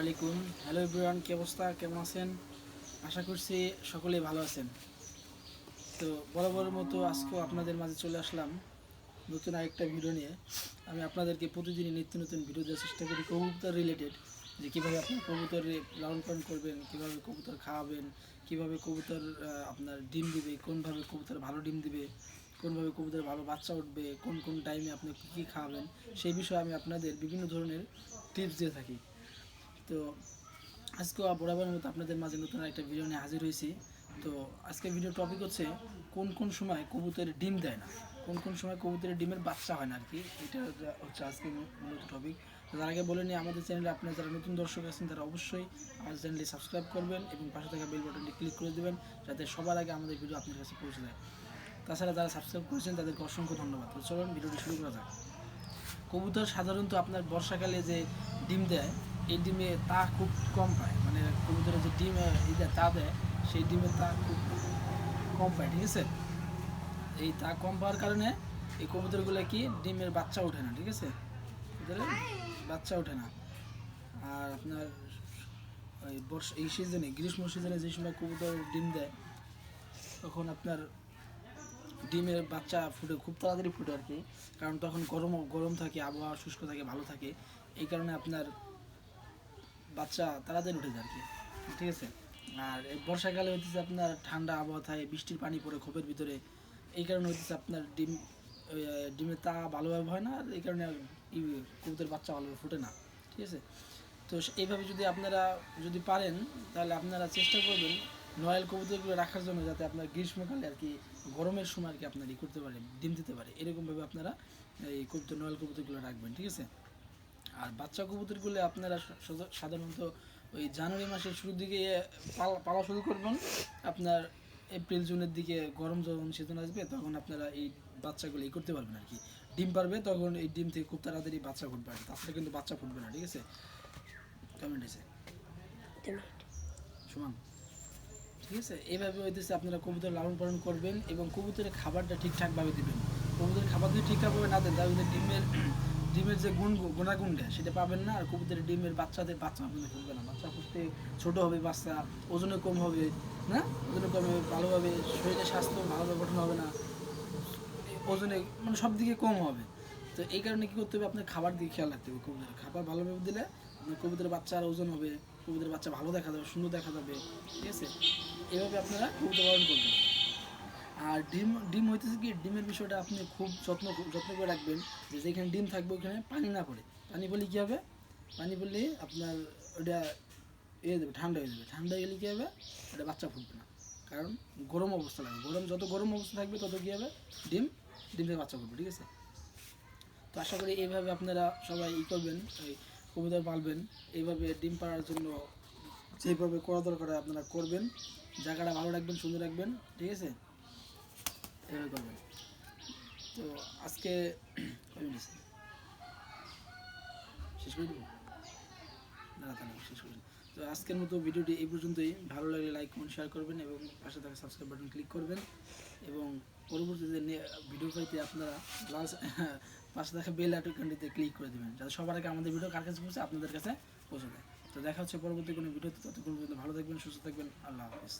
আলাইকুম। Hello everyone, কি অবস্থা? কেমন আছেন? আশা করছি সকলেই ভালো আছেন। তো বরাবরের মতো আজকেও আপনাদের মাঝে চলে আসলাম নতুন আরেকটা ভিডিও নিয়ে। আমি আপনাদেরকে প্রতিদিনই নিত্য নতুন ভিডিও দেওয়ার চেষ্টা করি, কবুতর রিলেটেড যে কীভাবে আপনি কবুতর লালন পালন করবেন, কীভাবে কবুতর খাওয়াবেন, কীভাবে কবুতর আপনার ডিম দিবে, কোনভাবে কবুতর ভালো ডিম দিবে, কোনভাবে কবুতর ভালো বাচ্চা উঠবে, কোন কোন টাইমে আপনি কী কী খাওয়াবেন, সেই বিষয়ে আমি আপনাদের বিভিন্ন ধরনের টিপস দিয়ে থাকি। তো আজকেও বরাবরের মতো আপনাদের মাঝে নতুন একটা ভিডিও নিয়ে হাজির হয়েছি। তো আজকে ভিডিও টপিক হচ্ছে কোন কোন সময় কবুতরের ডিম দেয় না? কোন কোন সময় কবুতরের ডিমের বাচ্চা হয় না আর কি এটা হচ্ছে আজকে মূলত টপিক তার আগে বলে নিই, আমাদের চ্যানেলে আপনারা যারা নতুন দর্শক আছেন, তারা অবশ্যই আমাদের চ্যানেলটি সাবস্ক্রাইব করবেন এবং পাশে থাকা বেল বাটনটি ক্লিক করে দেবেন, যাতে সবার আগে আমাদের ভিডিও আপনার কাছে পৌঁছে যায়। তাছাড়া যারা সাবস্ক্রাইব করেছেন, তাদেরকে অসংখ্য ধন্যবাদ। চলুন ভিডিওটি শুরু করা যাক। কবুতর সাধারণত আপনার বর্ষাকালে যে ডিম দেয় এই ডিমে তা খুব কম পায়। মানে কবুতরের যে ডিম দেয় তা দেয়, সেই ডিমে তা খুব কম পায়, ঠিক আছে? এই তা কম পাওয়ার কারণে এই কবুতরগুলো কি ডিমের বাচ্চা ওঠে না, ঠিক আছে? বাচ্চা ওঠে না। আর আপনার এই বর্ষা, এই সিজনে গ্রীষ্ম সিজনে যে সময় কবুতর ডিম দেয়, তখন আপনার ডিমের বাচ্চা ফুটে, খুব তাড়াতাড়ি ফুটে আর কি। কারণ তখন গরম গরম থাকে, আবহাওয়া শুষ্ক থাকে, ভালো থাকে। এই কারণে আপনার বাচ্চা তাড়াতাড়ি উঠে যায় আর কি। ঠিক আছে? আর বর্ষাকালে হইতেছে আপনার ঠান্ডা আবহাওয়া থাকে, বৃষ্টির পানি পড়ে খোপের ভিতরে। এই কারণে হইতেছে আপনার ডিম ডিমের তা ভালোভাবে হয় না, আর এই কারণে কবুতর বাচ্চা ভালোভাবে ফুটে না। ঠিক আছে? তো এইভাবে যদি আপনারা যদি পারেন, তাহলে আপনারা চেষ্টা করবেন নয়েল কবুতরগুলো রাখার জন্য যাতে আপনার গ্রীষ্মকালে আর কি গরমের সময় আর কি আপনার ই করতে পারে, ডিম দিতে পারে। এরকমভাবে আপনারা এই কবুতর, নয়েল কবুতরগুলো রাখবেন। ঠিক আছে? আর বাচ্চা কবুতরগুলো আপনারা সাধারণত ওই জানুয়ারি মাসের শুরুর দিকে পালা- শুরু করবেন। আপনার এপ্রিল, জুনের দিকে গরম যখন সিজন আসবে, তখন আপনারা এই বাচ্চাগুলো ই করতে পারবেন আর কি ডিম পারবে, তখন এই ডিম থেকে খুব তাড়াতাড়ি বাচ্চা ফুটবে আর। তারপরে কিন্তু বাচ্চা ফুটবে না, ঠিক আছে? কমেন্ট এসে সমান, ঠিক আছে? এইভাবে হইতেছে আপনারা কবুতর লালন পালন করবেন এবং কবুতরের খাবারটা ঠিকঠাকভাবে দিবেন। কবুতরের খাবার যদি ঠিকঠাকভাবে না দেন, তাহলে ডিমের ডিমের যে গুণ গুণাগুণটা, সেটা পাবেন না। আর কবুতরের ডিমের বাচ্চাদের বাচ্চা আপনাদের ফুটবে না। বাচ্চা ফুটতে ছোট হবে বাচ্চা ওজনে কম হবে, না? ওজনে কম হবে, ভালোভাবে শরীরের স্বাস্থ্য ভালোভাবে গঠন হবে না। ওজনে মানে সব দিকে কম হবে। তো এই কারণে কী করতে হবে? আপনার খাবার দিকে খেয়াল রাখতে হবে কবুতরের। খাবার ভালোভাবে দিলে আপনার কবুতরের বাচ্চার ওজন হবে, কবুতরের বাচ্চা ভালো দেখা যাবে, সুন্দর দেখা যাবে। ঠিক আছে? এভাবে আপনারা কবুতর পালন করবেন। আর ডিম ডিম হইতেছে কি, ডিমের বিষয়টা আপনি খুব যত্ন যত্ন করে রাখবেন যে যেখানে ডিম থাকবে ওখানে পানি না পড়ে। পানি পড়লে কী হবে? পানি পড়লে আপনার ওটা ইয়ে দেবে ঠান্ডা হয়ে যাবে। ঠান্ডা গেলে কী হবে? ওটা বাচ্চা ফুটবে না। কারণ গরম অবস্থা লাগবে গরম যত গরম অবস্থা থাকবে তত কী হবে? ডিম ডিম থেকে বাচ্চা ফুটবে, ঠিক আছে? তো আশা করি এইভাবে আপনারা সবাই ই করবেন, এই কবুতর পালবেন। এইভাবে ডিম পাড়ার জন্য যেভাবে করা দরকার আপনারা করবেন। জায়গাটা ভালো রাখবেন, সুন্দর রাখবেন, ঠিক আছে? এভাবে করবেন তো আজকে? শেষ করে শেষ করে তো আজকের মতো ভিডিওটি এই পর্যন্তই। ভালো লাগলে লাইক কমেন্ট শেয়ার করবেন এবং পাশে থাকা সাবস্ক্রাইব বাটন ক্লিক করবেন। এবং পরবর্তীতে ভিডিও পাইতে আপনারা লাল পাশে থাকা বেল আইকনটিতে ক্লিক করে দেবেন, যাতে সবার আগে আমাদের ভিডিও কার কাছে পৌঁছে আপনাদের কাছে পৌঁছে দেয় তো দেখা হচ্ছে পরবর্তী কোনো ভিডিওতে ততক্ষণ পর্যন্ত ভালো থাকবেন, সুস্থ থাকবেন। আল্লাহ হাফিজ।